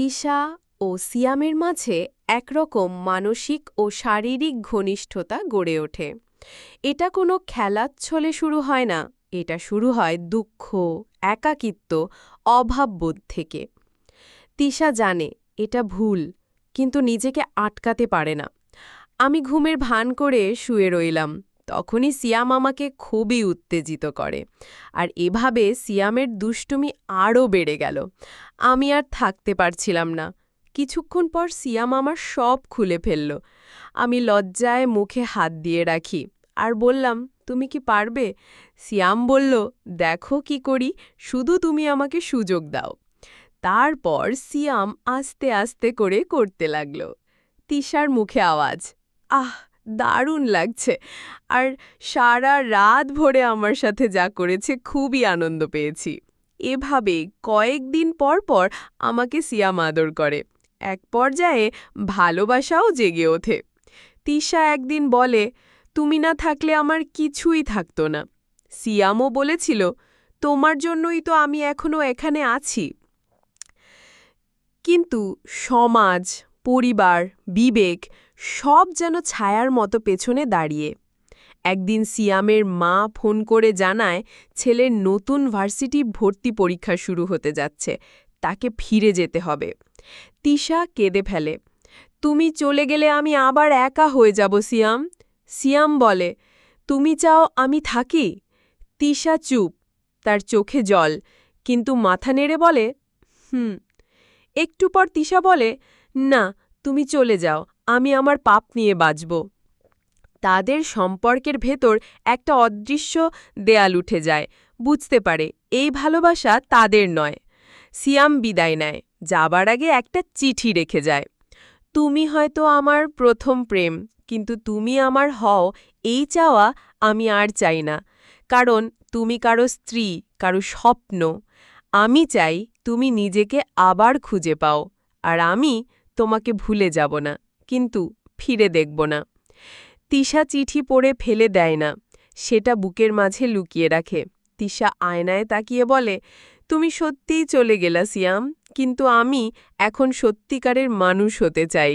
তিশা ও সিয়ামের মাঝে একরকম মানসিক ও শারীরিক ঘনিষ্ঠতা গড়ে ওঠে। এটা কোনো খেলাচ্ছলে শুরু হয় না, এটা শুরু হয় দুঃখ, একাকিত্ব, অভাববোধ থেকে। তিশা জানে, এটা ভুল, কিন্তু নিজেকে আটকাতে পারে না। আমি ঘুমের ভান করে শুয়ে রইলাম। তখনই সিয়াম আমাকে খুবই উত্তেজিত করে। আর এভাবে সিয়ামের দুষ্টুমি আরও বেড়ে গেল। আমি আর থাকতে পারছিলাম না। কিছুক্ষণ পর সিয়াম আমার সব খুলে ফেলল। আমি লজ্জায় মুখে হাত দিয়ে রাখি। আর বললাম, তুমি কি পারবে? সিয়াম বলল, দেখো কি করি, শুধু তুমি আমাকে সুযোগ দাও। তারপর সিয়াম আস্তে আস্তে করে করতে লাগল। তিশার মুখে আওয়াজ, আহ দারুণ লাগছে। আর সারা রাত ভরে আমার সাথে যা করেছে খুবই আনন্দ পেয়েছি। এভাবে কয়েকদিন পর পর আমাকে সিয়াম আদর করে। এক পর্যায়ে ভালোবাসাও জেগে ওঠে। তিশা একদিন বলে, তুমি না থাকলে আমার কিছুই থাকতো না। সিয়ামও বলেছিল, তোমার জন্যই তো আমি এখনও এখানে আছি। কিন্তু সমাজ, পরিবার, বিবেক সব যেন ছায়ার মতো পেছনে দাঁড়িয়ে। একদিন সিয়ামের মা ফোন করে জানায় ছেলের নতুন ভার্সিটি ভর্তি পরীক্ষা শুরু হতে যাচ্ছে, তাকে ফিরে যেতে হবে। তিশা কেঁদে ফেলে, তুমি চলে গেলে আমি আবার একা হয়ে যাব, সিয়াম। সিয়াম বলে, তুমি চাও আমি থাকি? তিশা চুপ, তার চোখে জল, কিন্তু মাথা নেড়ে বলে, হুম। একটু পর তিশা বলে, না, তুমি চলে যাও আমি আমার পাপ নিয়ে বাঁচব। তাদের সম্পর্কের ভেতর একটা অদৃশ্য দেয়াল উঠে যায়। বুঝতে পারে, এই ভালোবাসা তাদের নয়। সিয়াম বিদায় নেয়, যাবার আগে একটা চিঠি রেখে যায়। তুমি হয়তো আমার প্রথম প্রেম, কিন্তু তুমি আমার হও, এই চাওয়া আমি আর চাই না। কারণ তুমি কারও স্ত্রী, কারও স্বপ্ন। আমি চাই তুমি নিজেকে আবার খুঁজে পাও, আর আমি তোমাকে ভুলে যাব না। কিন্তু ফিরে দেখব না। তিশা চিঠি পড়ে ফেলে দেয় না, সেটা বুকের মাঝে লুকিয়ে রাখে। তিশা আয়নায় তাকিয়ে বলে, তুমি সত্যিই চলে গেলা, সিয়াম, কিন্তু আমি এখন সত্যিকারের মানুষ হতে চাই।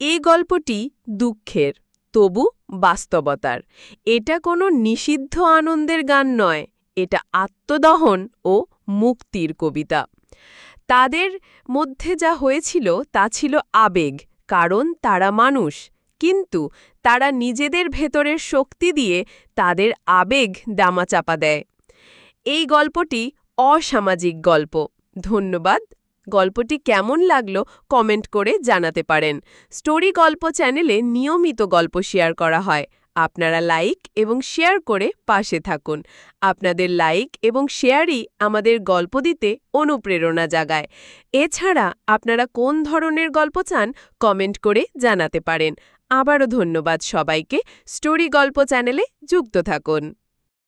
এই গল্পটি দুঃখের, তবু বাস্তবতার। এটা কোনো নিষিদ্ধ আনন্দের গান নয়, এটা আত্মদহন ও মুক্তির কবিতা। তাদের মধ্যে যা হয়েছিল তা ছিল আবেগ কারণ তারা মানুষ, কিন্তু তারা নিজেদের ভেতরের শক্তি দিয়ে তাদের আবেগ দামাচাপা দেয়। এই গল্পটি অসামাজিক গল্প। ধন্যবাদ। গল্পটি কেমন লাগল কমেন্ট করে জানাতে পারেন। স্টোরি গল্প চ্যানেলে নিয়মিত গল্প শেয়ার করা হয়। আপনারা লাইক এবং শেয়ার করে পাশে থাকুন। আপনাদের লাইক এবং শেয়ারই আমাদের গল্প দিতে অনুপ্রেরণা জাগায়। এছাড়া আপনারা কোন ধরনের গল্প চান কমেন্ট করে জানাতে পারেন। আবারও ধন্যবাদ সবাইকে। স্টোরি গল্প চ্যানেলে যুক্ত থাকুন।